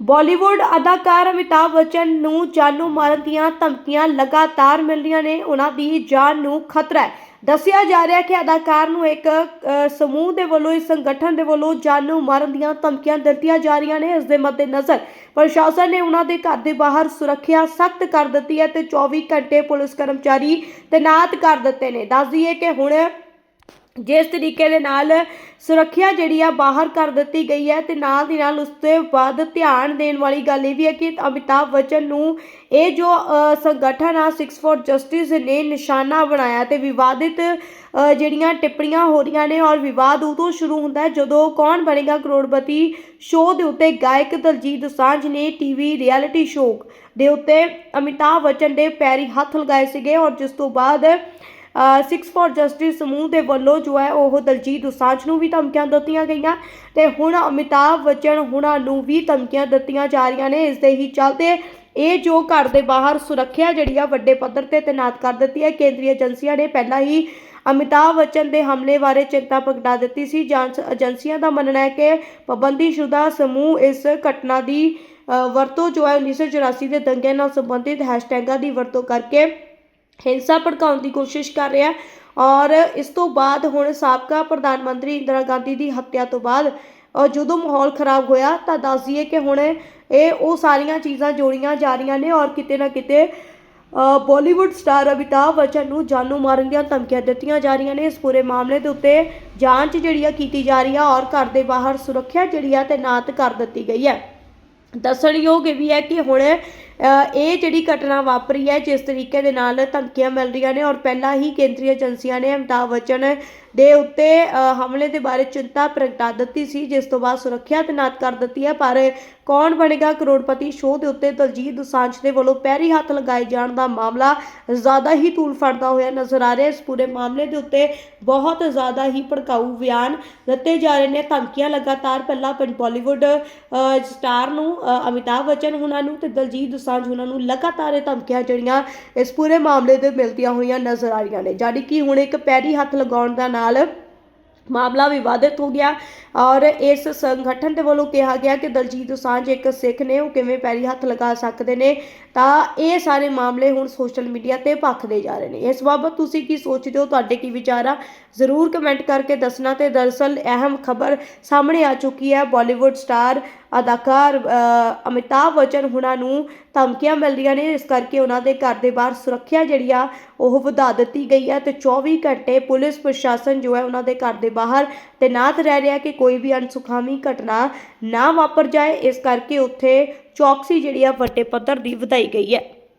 ਬਾਲੀਵੁੱਡ ਅਦਾਕਾਰ ਅਮਿਤਾਭ ਬੱਚਨ ਨੂੰ ਜਾਨੋਂ ਮਾਰਨ ਦੀਆਂ ਧਮਕੀਆਂ ਲਗਾਤਾਰ ਮਿਲ ਰਹੀਆਂ ਨੇ ਉਹਨਾਂ ਦੀ ਜਾਨ ਨੂੰ ਖਤਰਾ ਹੈ। ਦੱਸਿਆ ਜਾ ਰਿਹਾ ਹੈ ਕਿ ਅਦਾਕਾਰ ਨੂੰ ਇੱਕ ਅ, ਸਮੂਹ ਦੇ ਵੱਲੋਂ ਇਸ ਸੰਗਠਨ ਦੇ ਵੱਲੋਂ ਜਾਨੋਂ ਮਾਰਨ ਦੀਆਂ ਧਮਕੀਆਂ ਦਿੱਤੀਆਂ ਜਾ ਰਹੀਆਂ ਨੇ ਇਸ ਦੇ ਮੱਦੇਨਜ਼ਰ ਪ੍ਰਸ਼ਾਸਨ ਨੇ ਉਹਨਾਂ ਦੇ ਘਰ ਦੇ ਬਾਹਰ ਸੁਰੱਖਿਆ ਸਖਤ ਕਰ ਦਿੱਤੀ ਹੈ ਤੇ 24 ਘੰਟੇ ਪੁਲਿਸ ਕਰਮਚਾਰੀ ਤੈਨਾਤ ਕਰ ਦਿੱਤੇ ਨੇ। ਦੱਸ ਦਈਏ ਕਿ ਹੁਣ ਜਿਸ ਤਰੀਕੇ ਦੇ ਨਾਲ ਸੁਰੱਖਿਆ ਜਿਹੜੀ ਆ ਬਾਹਰ ਕਰ ਦਿੱਤੀ ਗਈ ਹੈ ਤੇ ਨਾਲ ਦੀ ਨਾਲ ਉਸ ਤੋਂ ਬਾਅਦ ਧਿਆਨ ਦੇਣ ਵਾਲੀ ਗੱਲ ਇਹ ਵੀ ਹੈ ਕਿ ਅਮਿਤਾਭ ਬੱਚਨ ਨੂੰ ਇਹ ਜੋ ਸੰਗਠਨ ਆ 6 ਫੋਰ ਜਸਟਿਸ ਨੇ ਨਿਸ਼ਾਨਾ ਬਣਾਇਆ ਤੇ ਵਿਵਾਦਿਤ ਜਿਹੜੀਆਂ ਟਿੱਪਣੀਆਂ ਹੋ ਰਹੀਆਂ ਨੇ ਔਰ ਵਿਵਾਦ ਉਦੋਂ ਸ਼ੁਰੂ ਹੁੰਦਾ ਹੈ ਜਦੋਂ ਕੌਣ ਬਣੇਗਾ ਕਰੋੜਪਤੀ ਸ਼ੋਅ ਦੇ ਉੱਤੇ ਗਾਇਕ ਦਲਜੀਤ ਦੋਸਾਂਝ ਨੇ ਟੀਵੀ ਰਿਐਲਿਟੀ ਸ਼ੋਅ ਦੇ ਉੱਤੇ ਅਮਿਤਾਭ ਬੱਚਨ ਦੇ ਪੈਰੀ ਹੱਥ ਲਗਾਏ ਸੀਗੇ ਔਰ ਜਿਸ ਤੋਂ ਬਾਅਦ 6 ਫॉर ਜਸਟਿਸ ਸਮੂਹ ਦੇ ਵੱਲੋਂ ਜੋ ਹੈ ਉਹ ਦਲਜੀਤ ਦੋਸਾਂਝ ਨੂੰ ਵੀ ਧਮਕੀਆਂ ਦਿੱਤੀਆਂ ਗਈਆਂ ਤੇ ਹੁਣ ਅਮਿਤਾਭ ਬੱਚਨ ਹੁਣਾਂ ਨੂੰ ਵੀ ਧਮਕੀਆਂ ਦਿੱਤੀਆਂ ਜਾ ਰਹੀਆਂ ਨੇ। ਇਸ ਦੇ ਹੀ ਚੱਲਦੇ ਇਹ ਜੋ ਘਰ ਦੇ ਬਾਹਰ ਸੁਰੱਖਿਆ ਜਿਹੜੀ ਆ ਵੱਡੇ ਪੱਧਰ ਤੇ ਤੈਨਾਤ ਕਰ ਦਿੱਤੀ ਹੈ। ਕੇਂਦਰੀ ਏਜੰਸੀਆਂ ਨੇ ਪਹਿਲਾਂ ਹੀ ਅਮਿਤਾਭ ਬੱਚਨ ਦੇ ਹਮਲੇ ਬਾਰੇ ਚਿੰਤਾ ਪ੍ਰਗਟਾ ਦਿੱਤੀ ਸੀ। ਜਾਂਚ ਏਜੰਸੀਆਂ ਦਾ ਮੰਨਣਾ ਹੈ ਕਿ ਪਾਬੰਦੀਸ਼ੁਦਾ ਸਮੂਹ ਇਸ ਘਟਨਾ ਦੀ ਵਰਤੋਂ ਜੋ ਹੈ 1984 ਦੇ ਦੰਗੇ ਨਾਲ ਸੰਬੰਧਿਤ ਹੈਸ਼ਟੈਗਾਂ ਦੀ ਵਰਤੋਂ ਕਰਕੇ ਹਿੰਸਾ ਭੜਕਾਉਣ ਦੀ ਕੋਸ਼ਿਸ਼ ਕਰ ਰਿਹਾ ਔਰ ਇਸ ਤੋਂ ਬਾਅਦ ਹੁਣ ਸਾਬਕਾ ਪ੍ਰਧਾਨ ਮੰਤਰੀ ਇੰਦਰਾ ਗਾਂਧੀ ਦੀ ਹੱਤਿਆ ਤੋਂ ਬਾਅਦ ਅ, ਜਦੋਂ ਮਾਹੌਲ ਖਰਾਬ ਹੋਇਆ ਤਾਂ ਦੱਸ ਦਈਏ ਕਿ ਹੁਣ ਇਹ ਉਹ ਸਾਰੀਆਂ ਚੀਜ਼ਾਂ ਜੋੜੀਆਂ ਜਾ ਰਹੀਆਂ ਨੇ ਔਰ ਕਿਤੇ ਨਾ ਕਿਤੇ ਅ, ਬਾਲੀਵੁੱਡ ਸਟਾਰ ਅਮਿਤਾਭ ਬੱਚਨ ਨੂੰ ਜਾਨੋਂ ਮਾਰਨ ਦੀਆਂ ਧਮਕੀਆਂ ਦਿੱਤੀਆਂ ਜਾ ਰਹੀਆਂ ਨੇ। ਇਸ ਪੂਰੇ ਮਾਮਲੇ ਦੇ ਉੱਤੇ ਜਾਂਚ ਜਿਹੜੀ ਆ ਕੀਤੀ ਜਾ ਰਹੀ ਆ ਔਰ ਘਰ ਦੇ ਬਾਹਰ ਸੁਰੱਖਿਆ ਜਿਹੜੀ ਆ ਤੈਨਾਤ ਕਰ ਦਿੱਤੀ ਗਈ ਹੈ। ਦੱਸਣਯੋਗ ਇਹ ਵੀ ਹੈ ਕਿ ਹੁਣ ਇਹ ਜਿਹੜੀ ਘਟਨਾ ਵਾਪਰੀ ਹੈ, ਜਿਸ ਤਰੀਕੇ ਦੇ ਨਾਲ ਧਮਕੀਆਂ ਮਿਲ ਰਹੀਆਂ ਨੇ ਔਰ ਪਹਿਲਾਂ ਹੀ ਕੇਂਦਰੀ ਏਜੰਸੀਆਂ ਨੇ ਅਮਿਤਾਭ ਬੱਚਨ ਦੇ ਉੱਤੇ ਹਮਲੇ ਦੇ ਬਾਰੇ ਚਿੰਤਾ ਪ੍ਰਗਟਾ ਦਿੱਤੀ ਸੀ, ਜਿਸ ਤੋਂ ਬਾਅਦ ਸੁਰੱਖਿਆ ਤੈਨਾਤ ਕਰ ਦਿੱਤੀ ਹੈ, ਪਰ ਕੌਣ ਬਣੇਗਾ ਕਰੋੜਪਤੀ ਸ਼ੋਅ ਦੇ ਉੱਤੇ ਦਲਜੀਤ ਦੁਸਾਂਝ ਦੇ ਵੱਲੋਂ ਪੈਰੀ ਹੱਥ ਲਗਾਏ ਜਾਣ ਦਾ ਮਾਮਲਾ ਜ਼ਿਆਦਾ ਹੀ ਤੂਲ ਫੜਦਾ ਹੋਇਆ ਨਜ਼ਰ ਆ ਰਿਹਾ ਇਸ ਪੂਰੇ ਮਾਮਲੇ ਦੇ ਉੱਤੇ ਬਹੁਤ ਜ਼ਿਆਦਾ ਹੀ ਭੜਕਾਊ ਬਿਆਨ ਦਿੱਤੇ ਜਾ ਰਹੇ ਨੇ, ਧਮਕੀਆਂ ਲਗਾਤਾਰ ਪਹਿਲਾਂ ਪੰ- ਬਾਲੀਵੁੱਡ ਸਟਾਰ ਨੂੰ ਅਮਿਤਾਭ ਬੱਚਨ ਉਹਨਾਂ ਨੂੰ ਤੇ ਦਲਜੀਤ ਦੋਸਾਂਝ ਉਹਨਾਂ ਨੂੰ ਲਗਾਤਾਰ ਇਹ ਧਮਕੀਆਂ ਜਿਹੜੀਆਂ ਇਸ ਪੂਰੇ ਮਾਮਲੇ ਦੇ ਮਿਲਦੀਆਂ ਹੋਈਆਂ ਨਜ਼ਰ ਆ ਰਹੀਆਂ ਨੇ। ਜਾਣੀ ਕਿ ਹੁਣ ਇੱਕ ਪੈਰੀ ਹੱਥ ਲਗਾਉਣ ਦਾ ਨਾਲ ਮਾਮਲਾ ਵਿਵਾਦਿਤ ਹੋ ਗਿਆ ਔਰ ਇਸ ਸੰਗਠਨ ਦੇ ਵੱਲੋਂ ਕਿਹਾ ਗਿਆ ਕਿ ਦਲਜੀਤ ਦੋਸਾਂਝ ਇੱਕ ਸਿੱਖ ਨੇ, ਉਹ ਕਿਵੇਂ ਪੈਰੀ ਹੱਥ ਲਗਾ ਸਕਦੇ ਨੇ, ਤਾਂ ਇਹ ਸਾਰੇ ਮਾਮਲੇ ਹੁਣ ਸੋਸ਼ਲ ਮੀਡੀਆ ਤੇ ਭਖਦੇ ਜਾ ਰਹੇ ਨੇ। ਇਸ ਬਾਬਤ ਤੁਸੀਂ ਕੀ ਸੋਚਦੇ ਹੋ? ਤੁਹਾਡੇ ਕੀ ਵਿਚਾਰ ਆ? ਜ਼ਰੂਰ ਕਮੈਂਟ ਕਰਕੇ ਦੱਸਣਾ ਤੇ ਦਰਅਸਲ ਅਹਿਮ ਖਬਰ ਸਾਹਮਣੇ ਆ ਚੁੱਕੀ ਹੈ। ਬਾਲੀਵੁੱਡ ਸਟਾਰ ਅਦਾਕਾਰ ਅਮਿਤਾਭ ਬੱਚਨ ਹੁਣਾਂ ਨੂੰ ਧਮਕੀਆਂ ਮਿਲਦੀਆਂ ਨੇ। ਇਸ ਕਰਕੇ ਉਹਨਾਂ ਦੇ ਘਰ ਦੇ ਬਾਹਰ ਸੁਰੱਖਿਆ ਜਿਹੜੀ ਆ, ਉਹ ਵਧਾ ਦਿੱਤੀ ਗਈ ਹੈ ਤੇ 24 ਘੰਟੇ ਪੁਲਿਸ ਪ੍ਰਸ਼ਾਸਨ ਜੋ ਹੈ ਉਹਨਾਂ ਦੇ ਘਰ ਦੇ ਬਾਹਰ ਤੈਨਾਤ ਰਹਿ ਰਿਹਾ ਕਿ ਕੋਈ ਵੀ ਅਣਸੁਖਾਵੀ ਘਟਨਾ ਨਾ ਵਾਪਰ ਜਾਏ। ਇਸ ਕਰਕੇ ਉੱਥੇ ਚੌਕਸੀ ਜਿਹੜੀ ਆ ਵੱਡੇ ਪੱਧਰ ਦੀ ਵਧਾਈ ਗਈ ਹੈ।